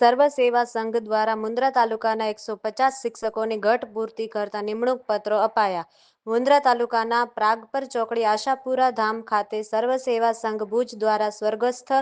સર્વ સેવા સંઘ દ્વારા મુન્દ્રા તાલુકાના એકસો પચાસ શિક્ષકોની ઘટ પૂર્તિ કરતા નિમણૂક પત્રો અપાયા. મુન્દ્રા તાલુકાના પ્રાગપર ચોકડી આશાપુરા ધામ ખાતે સર્વ સેવા સંઘ ભુજ દ્વારા સ્વર્ગસ્થ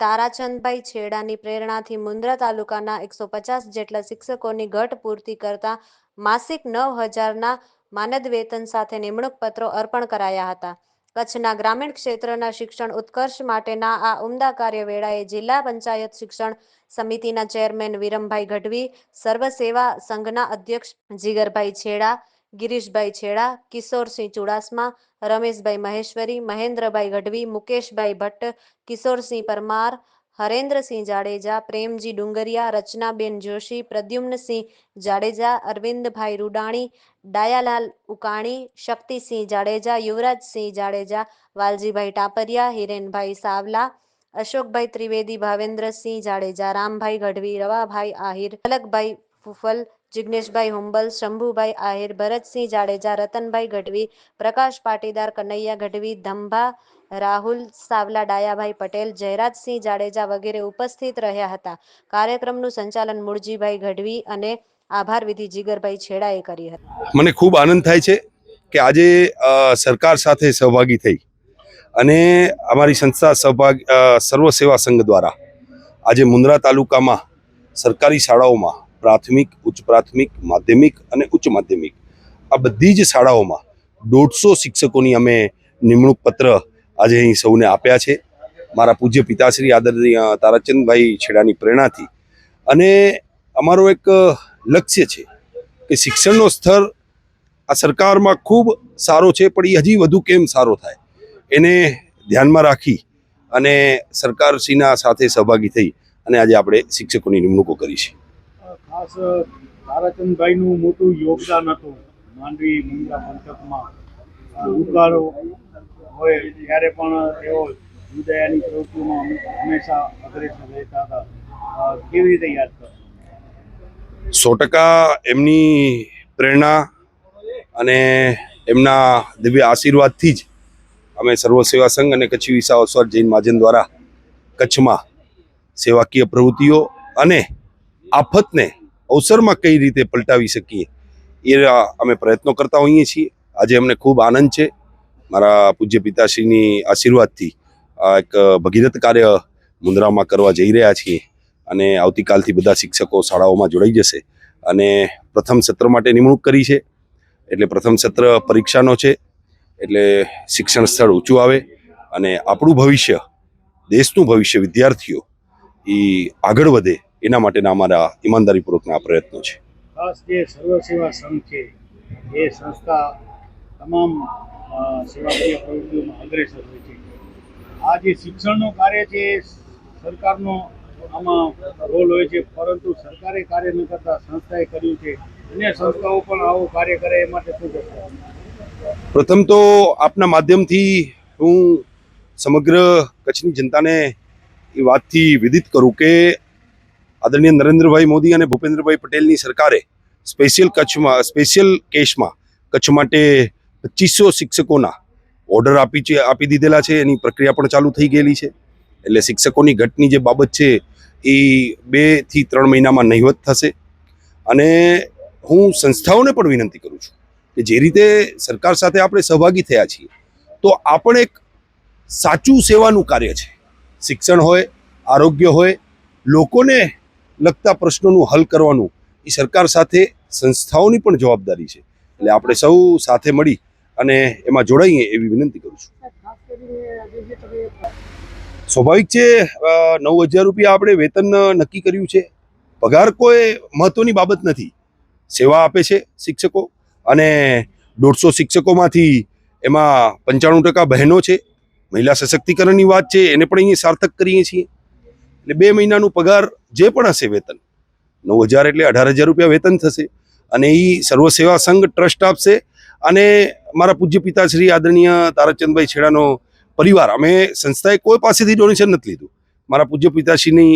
તારાચંદભાઈ છેડાની પ્રેરણાથી મુન્દ્રા તાલુકાના એકસો પચાસ જેટલા શિક્ષકોની ઘટ પૂર્તિ કરતા માસિક નવ હજારના માનદ વેતન સાથે નિમણૂક પત્રો અર્પણ કરાયા હતા. કચ્છના ગ્રામીણ ક્ષેત્રના શિક્ષણ ઉત્કર્ષ માટેના આ ઉમદા કાર્ય વેળાએ જિલ્લા પંચાયત શિક્ષણ સમિતિના ચેરમેન વિરમભાઈ ગઢવી સર્વ સેવા સંઘના અધ્યક્ષ જીગરભાઈ છેડા, ગિરીશભાઈ છેડા, કિશોરસિંહ ચુડાસમા, રમેશભાઈ મહેશ્વરી, મહેન્દ્રભાઈ ગઢવી, મુકેશભાઈ ભટ્ટ, કિશોરસિંહ પરમાર હરેન્દ્રસિંહ જાડેજા, પ્રેમજી ડુંગરિયા, રચનાબેન જોશી, પ્રદ્યુમ્નસિંહ જાડેજા, અરવિંદભાઈ રૂડાણી, ડાયાલાલ ઉકાણી, શક્તિસિંહ જાડેજા, યુવરાજસિંહ જાડેજા, વાલજીભાઈ ટાપરિયા, હિરેનભાઈ સાવલા, અશોકભાઈ ત્રિવેદી, ભાવેન્દ્રસિંહ જાડેજા, રામભાઈ ગઢવી, રવાભાઈ આહિર અલકભાઈ ફુફલ, જિગ્નેશભાઈ હુંબલ, શંભુભાઈ આહિર, ભરતસિંહ જાડેજા, રતનભાઈ ગઢવી, પ્રકાશ પાટીદાર કનૈયા ગઢવી, ધંભા રાહુલ સાવલા, ડાયાભાઈ પટેલ, જયરાજસિંહ જાડેજા વગેરે ઉપસ્થિત રહ્યા હતા. કાર્યક્રમનું સંચાલન મુળજીભાઈ ગઢવી અને આભાર વિધિ જીગરભાઈ છેડાએ કરી હતી. મને ખૂબ આનંદ થાય છે કે આજે સરકાર સાથે સહભાગી થઈ. અને અમારી સંસ્થા સહભાગ સર્વ સેવા સંઘ દ્વારા આજે મુન્દ્રા તાલુકામાં, સરકારી શાળાઓમાં પ્રાથમિક, ઉચ્ચ પ્રાથમિક, માધ્યમિક અને ઉચ્ચ માધ્યમિક આ બધી જ શાળાઓમાં દોઢસો શિક્ષકોની અમે નિમણૂક પત્ર આજે અહીં સૌને આપ્યા છે. મારા પૂજ્ય પિતાશ્રી આદરણીય તારાચંદભાઈ છેડાની પ્રેરણાથી. અને અમારો એક લક્ષ્ય છે કે શિક્ષણનો સ્તર આ સરકારમાં ખૂબ સારો છે પણ એ હજી વધુ કેમ સારો થાય? એને ધ્યાનમાં રાખી અને સરકારશ્રીના સાથે સહભાગી થઈ અને આજે આપણે શિક્ષકોની નિમણૂકો કરી છે. ખાસ તારાચંદભાઈનું મોટું યોગદાન હતું માંડવી મુંદ્રા પંથકમાં. અ, દુકાળો હોય ત્યારે પણ તેઓ જુદયાની પ્રવૃત્તિઓમાં હંમેશા અગ્રેસર રહેતા હતા. કેવી રીતે યાદ કરો? સો ટકા એમની પ્રેરણા અને એમના દિવ્ય આશીર્વાદથી જ અમે સર્વ સેવા સંઘ અને કચ્છી વિસા જૈન મહાજન દ્વારા કચ્છમાં સેવાકીય પ્રવૃત્તિઓ અને આફતને અવસરમાં કઈ રીતે પલટાવી શકીએ, એ અમે પ્રયત્નો કરતા હોઈએ છીએ. આજે અમને ખૂબ આનંદ છે. મારા પૂજ્ય પિતાશ્રીની આશીર્વાદથી આ એક ભગીરથ કાર્ય મુન્દ્રામાં કરવા જઈ રહ્યા છીએ અને આવતીકાલથી બધા શિક્ષકો શાળાઓમાં જોડાઈ જશે અને પ્રથમ સત્ર માટે નિમણૂક કરી છે. એટલે પ્રથમ સત્ર પરીક્ષાનો છે. એટલે શિક્ષણ સ્થળ ઊંચું આવે અને આપણું ભવિષ્ય, દેશનું ભવિષ્ય વિદ્યાર્થીઓ એ આગળ વધે એના માટેના અમારા ઈમાનદારીપૂર્વકના પ્રયત્નો છે. ખાસ જે સર્વ સેવા સંઘ છે, એ સંસ્થા તમામ સેવાકીય પ્રવૃત્તિઓમાં અગ્રેસર હોય છે. આ જે શિક્ષણનું કાર્ય છે એ સરકારનો આમાં રોલ હોય છે, પરંતુ સરકારે કાર્ય ન કરતા સંસ્થાએ કર્યું છે. અન્ય સંસ્થાઓ પણ આવું કાર્ય કરે એ માટે શું પ્રથમ તો આપના માધ્યમથી હું સમગ્ર કચ્છની જનતાને એ વાતથી વિદિત કરું કે આદરણીય નરેન્દ્રભાઈ મોદી અને ભૂપેન્દ્રભાઈ પટેલની સરકારે સ્પેશિયલ કચ્છમાં, સ્પેશિયલ કેસમાં કચ્છ માટે પચીસો શિક્ષકોના ઓર્ડર આપી છે, આપી દીધેલા છે, એની પ્રક્રિયા પણ ચાલુ થઈ ગયેલી છે. એટલે શિક્ષકોની ઘટની જે બાબત છે, એ બેથી ત્રણ મહિનામાં નહીવત થશે. અને હું સંસ્થાઓને પણ વિનંતી કરું છું કે જે રીતે સરકાર સાથે આપણે સહભાગી થયા છીએ, તો આપણે એક સાચું સેવાનું કાર્ય છે. શિક્ષણ હોય, આરોગ્ય હોય, લોકોને લગતા પ્રશ્નોનું હલ કરવાનું એ સરકાર સાથે સંસ્થાઓની પણ જવાબદારી છે. એટલે આપણે સૌ સાથે મળી અને એમાં જોડાઈએ એવી વિનંતી કરું છું. સ્વાભાવિક છે નવ હજાર રૂપિયા આપણે વેતન નક્કી કર્યું છે. પગાર કોઈ મહત્વની બાબત નથી. સેવા આપે છે શિક્ષકો અને દોઢસો શિક્ષકોમાંથી એમાં પંચાણું ટકા બહેનો છે. મહિલા સશક્તિકરણની વાત છે એને પણ અહીંયા સાર્થક કરીએ છીએ. એટલે બે મહિનાનું પગાર જે પણ હશે વેતન નવ હજાર એટલે અઢાર હજાર રૂપિયા વેતન થશે. અને એ સર્વ સેવા સંઘ ટ્રસ્ટ આપશે અને મારા પૂજ્ય પિતાશ્રી આદરણીય તારાચંદભાઈ છેડાનો પરિવાર. અમે સંસ્થાએ કોઈ પાસેથી ડોનેશન નથી લીધું. મારા પૂજ્ય પિતાશ્રીની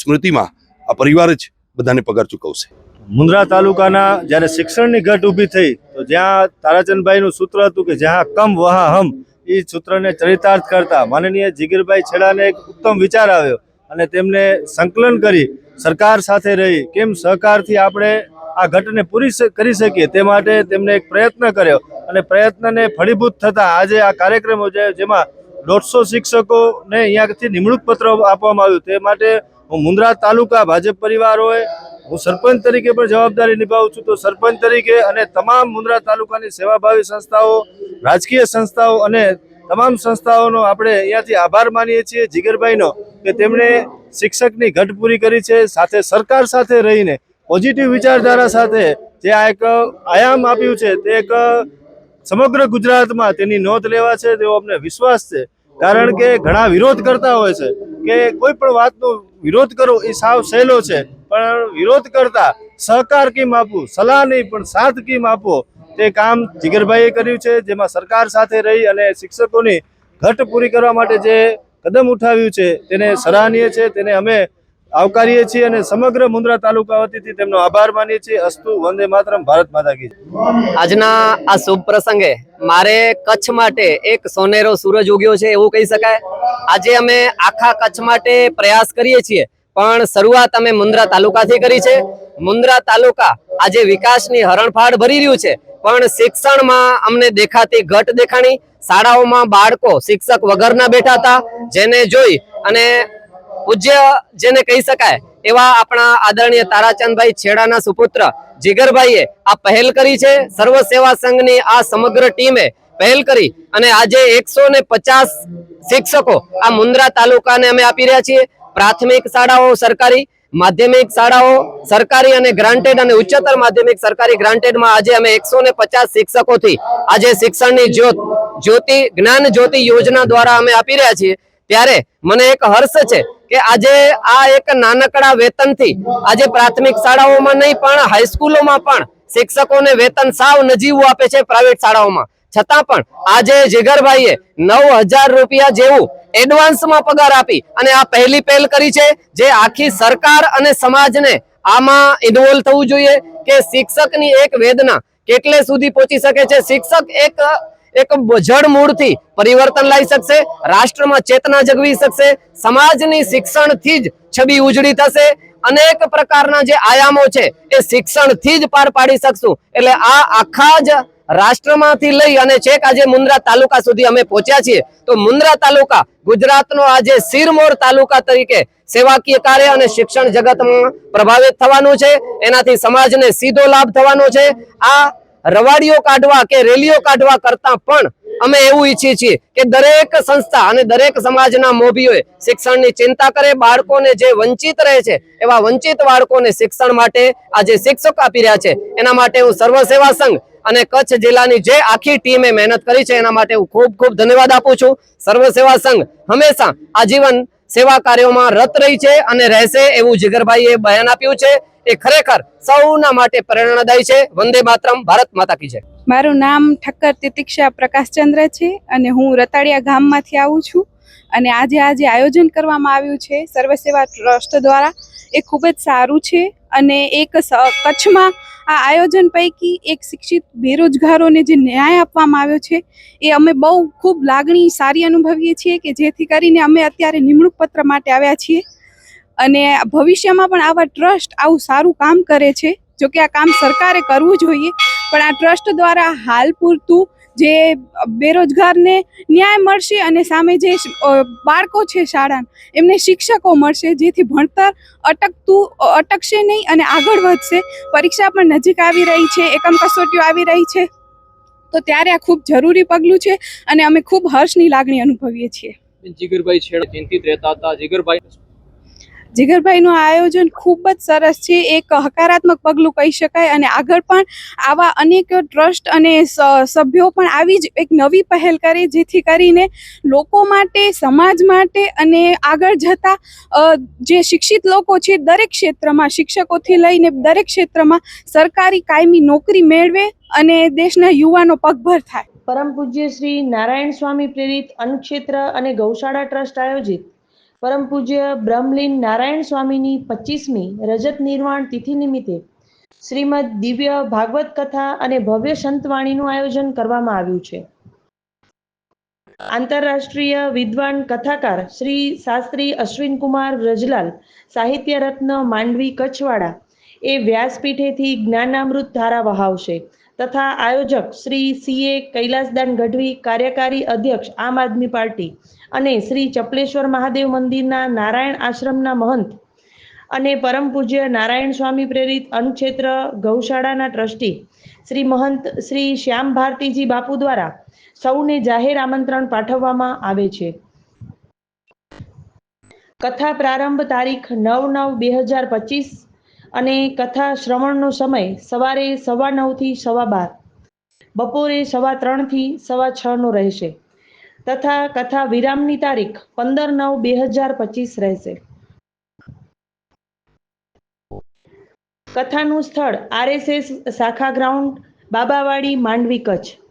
સ્મૃતિમાં આ પરિવાર જ બધાને પગાર ચૂકવશે. મુન્દ્રા તાલુકાના જ્યારે શિક્ષણની ઘટ ઊભી થઈ, તો જ્યાં તારાચંદભાઈનું સૂત્ર હતું કે જ્યાં કમ વહા હમ એ સૂત્રને ચરિતાર્થ કરતા માનનીય જીગીરભાઈ છેડાને એક ઉત્તમ વિચાર આવ્યો અને તેમને સંકલન કરી સરકાર સાથે રહી. કેમ સહકારથી આપણે આ ઘટને પૂરી કરી શકીએ તે માટે તેમણે એક પ્રયત્ન કર્યો અને પ્રયત્નને ફળીભૂત થતા આજે આ કાર્યક્રમ યોજાયો જેમાં દોઢસો શિક્ષકોને અહીંયાથી નિમણૂક પત્ર આપવામાં આવ્યું. તે માટે હું મુંદ્રા તાલુકા ભાજપ પરિવાર હોય, હું સરપંચ તરીકે પણ જવાબદારી નિભાવું છું. તો સરપંચ તરીકે અને તમામ મુન્દ્રા તાલુકાની સેવાભાવી સંસ્થાઓ, રાજકીય સંસ્થાઓ અને તમામ સંસ્થાઓનો આપણે અહીંયાથી આભાર માનીએ છીએ, જીગરભાઈનો, કે તેમણે શિક્ષકની ઘટ પૂરી કરી છે, સાથે સરકાર સાથે રહીને પોઝિટિવ વિચારધારા સાથે જે આ એક આયામ આપ્યું છે તે એક સમગ્ર ગુજરાતમાં તેની નોંધ લેવા છે, તેવો અમને વિશ્વાસ છે. કારણ કે ઘણા વિરોધ કરતા હોય છે કે કોઈ પણ વાતનો વિરોધ કરવો એ સાવ સહેલો છે. પણ વિરોધ કરતા સહકાર કેમ આપવું સલાહ નહીં, પણ સાથ કેમ આપવો તે કામ જીગરભાઈએ કર્યું છે, જેમાં સરકાર સાથે રહી અને શિક્ષકોની ઘટ પૂરી કરવા માટે જે કદમ ઉઠાવ્યું છે, તેને સરાહનીય છે. તેને અમે આવકારીએ છીએ અને સમગ્ર મુન્દ્રા તાલુકા વતીથી તેમનો આભાર માનીએ છીએ. અસ્તુ વંદે માતરમ. ભારત માતા કી આજના આ શુભ પ્રસંગે મારે કચ્છ માટે એક સોનેરો સૂરજ ઉગ્યો છે એવું કહી શકાય. આજે અમે આખા કચ્છ માટે પ્રયાસ કરીએ છીએ, પણ શરૂઆત અમે મુન્દ્રા તાલુકાથી કરી છે. મુન્દ્રા તાલુકા આજે વિકાસની હરણફાળ ભરી રહ્યું છે, પણ શિક્ષણમાં અમને દેખાતી ઘટ દેખાણી. શાળાઓમાં બાળકો શિક્ષક વગરના બેઠા હતા, જેને જોઈ અને પૂજ્ય જેને કહી શકાય, એવા આપણા આદરણીય તારાચંદભાઈ છેડાના સુપુત્ર જીગરભાઈએ આ પહેલ કરી છે. સર્વ સેવા સંઘની આ સમગ્ર ટીમે પહેલ કરી અને આજે એકસો શિક્ષકો આ મુન્દ્રા તાલુકાને અમે આપી રહ્યા છીએ. પ્રાથમિક શાળાઓ સરકારી, માધ્યમિક શાળાઓ સરકારી અને ગ્રાન્ટેડ અને ઉચ્ચતર માધ્યમિક સરકારી ગ્રાન્ટેડમાં આજે અમે એકસો ને પચાસ શિક્ષકોથી આજે શિક્ષણની જ્યોત જ્યોતિ જ્ઞાન જ્યોતિ યોજના દ્વારા અમે આપી રહ્યા છીએ. ત્યારે મને એક હર્ષ છે કે આજે આ એક નાનકડા વેતનથી, આજે પ્રાથમિક શાળાઓમાં નહીં, પણ હાઈસ્કૂલોમાં પણ શિક્ષકોને વેતન સાવ નજીવું આપે છે પ્રાઇવેટ શાળાઓમાં. છતાં પણ આજે જીગરભાઈએ નવ હજાર રૂપિયા જેવું એડવાન્સમાં પગાર આપી અને આ પહેલી પહેલ કરી છે જે આખી સરકાર અને સમાજને આમાં ઇન્વોલ્વ થવું જોઈએ કે શિક્ષકની એક વેદના કેટલે સુધી પહોંચી શકે છે. શિક્ષક એક એક જડ મૂળથી પરિવર્તન લાવી શકશે, રાષ્ટ્રમાં ચેતના જગવી શકશે, સમાજની શિક્ષણથી જ છબી ઉજળી થશે. અનેક પ્રકારના જે આયામો છે એ શિક્ષણથી જ પાર પાડી શકશું. એટલે આ આખા જ રાષ્ટ્રમાંથી લઈ અને છેક આજે મુન્દ્રા તાલુકા સુધી અમે પહોંચ્યા છીએ. તો મુન્દ્રા તાલુકા ગુજરાતનો આજે સિરમોર તાલુકા તરીકે સેવાકીય કાર્ય અને શિક્ષણ જગતમાં પ્રભાવિત થવાનું છે. એનાથી સમાજને સીધો લાભ થવાનો છે. આ રવાડીઓ કાઢવા કે રેલીઓ કાઢવા કરતા પણ અમે એવું ઈચ્છીએ છીએ કે દરેક સંસ્થા અને દરેક સમાજના મોભીઓએ શિક્ષણની ચિંતા કરે, બાળકોને જે વંચિત રહે છે, એવા વંચિત બાળકોને શિક્ષણ માટે આ જે શિક્ષક આપી રહ્યા છે. એના માટે હું સર્વ સેવા સંઘ અને કચ્છ જિલ્લાની જે આખી ટીમે મહેનત કરી છે, એના માટે હું ખૂબ ખૂબ ધન્યવાદ આપું છું. સર્વ સેવા સંઘ હંમેશા આજીવન સેવા કાર્યોમાં રત રહી છે અને રહેશે એવું જીગરભાઈએ બયાન આપ્યું છે. એ ખરેખર સૌના માટે પ્રેરણાદાયી છે. વંદે માતરમ, ભારત માતા કી છે મારું નામ ઠક્કર તિતિક્ષા પ્રકાશચંદ્ર છે અને હું રતાડિયા ગામમાંથી આવું છું. અને આજે આજે આયોજન કરવામાં આવ્યું છે સર્વસેવા ટ્રસ્ટ દ્વારા. એ ખૂબ જ સારું છે અને એક કચ્છમાં આ આયોજન પૈકી એક શિક્ષિત બેરોજગારોને જે ન્યાય આપવામાં આવ્યો છે, એ અમે બહુ ખૂબ લાગણી સારી અનુભવીએ છીએ કે જેથી કરીને અમે અત્યારે નિમણૂક પત્ર માટે આવ્યા છીએ. અને ભવિષ્યમાં પણ આવા ટ્રસ્ટ આવું સારું કામ કરે છે. જોકે આ કામ સરકારે કરવું જોઈએ, પણ આ ટ્રસ્ટ દ્વારા હાલ પૂરતું જે બેરોજગારને ન્યાય મળશે અને સામે જે બાળકો છે શાળાના, એમને શિક્ષકો મળશે, જેથી ભણતર અટકતું અટકશે નહીં અને આગળ વધશે. પરીક્ષા પણ નજીક આવી રહી છે, એકમ કસોટીઓ આવી રહી છે. તો ત્યારે આ ખૂબ જરૂરી પગલું છે અને અમે ખૂબ હર્ષની લાગણી અનુભવીએ છીએ. જીગરભાઈ છેડા ચિંતિત રહેતા હતા. જીગરભાઈ જીગરભાઈનું આ આયોજન ખૂબ જ સરસ છે. એક હકારાત્મક પગલું કહી શકાય અને આગળ પણ આવા અનેક ટ્રસ્ટ અને સભ્યો પણ આવી જ એક નવી પહેલ કરે જેથી કરીને લોકો માટે, સમાજ માટે અને આગળ જતા જે શિક્ષિત લોકો છે દરેક ક્ષેત્રમાં, શિક્ષકોથી લઈને દરેક ક્ષેત્રમાં સરકારી કાયમી નોકરી મેળવે અને દેશના યુવાનો પગભર થાય. પરમ પૂજ્ય શ્રી નારાયણ સ્વામી પ્રેરિત અન્નક્ષેત્ર અને ગૌશાળા ટ્રસ્ટ આયોજિત પરમ પૂજ્ય બ્રહ્મલીન નારાયણ સ્વામીની પચીસમી રજત નિર્વાણ તિથિ નિમિત્તે શ્રીમદ દિવ્ય ભાગવત કથા અને ભવ્ય સંતવાણીનું આયોજન કરવામાં આવ્યું છે. આંતરરાષ્ટ્રીય વિદ્વાન કથાકાર શ્રી શાસ્ત્રી અશ્વિનકુમાર રજલાલ સાહિત્ય રત્ન માંડવી કચ્છવાડા એ વ્યાસપીઠેથી જ્ઞાનામૃત ધારા વહાવશે. તથા આયોજક શ્રી સીએ કૈલાસદાન ગઢવી, કાર્યકારી અધ્યક્ષ આમ આદમી પાર્ટી અને શ્રી ચપલેશ્વર મહાદેવ મંદિરના નારાયણ આશ્રમના મહંત અને પરમ પૂજ્ય નારાયણ સ્વામી પ્રેરિત અનુક્ષેત્ર ગૌશાળાના ટ્રસ્ટી શ્રી મહંત શ્રી શ્યામ ભારતીજી બાપુ દ્વારા સૌને જાહેર આમંત્રણ પાઠવવામાં આવે છે. કથા પ્રારંભ તારીખ નવ નવ બે હજાર પચીસ અને કથા શ્રવણનો સમય સવારે સવા નવથી સવા બાર, બપોરે સવા ત્રણથી સવા છનો રહેશે તથા કથા વિરામની તારીખ પંદર નવ બે હજાર પચીસ રહેશે. કથાનું સ્થળ આરએસએસ શાખા ગ્રાઉન્ડ બાબાવાડી માંડવી કચ્છ.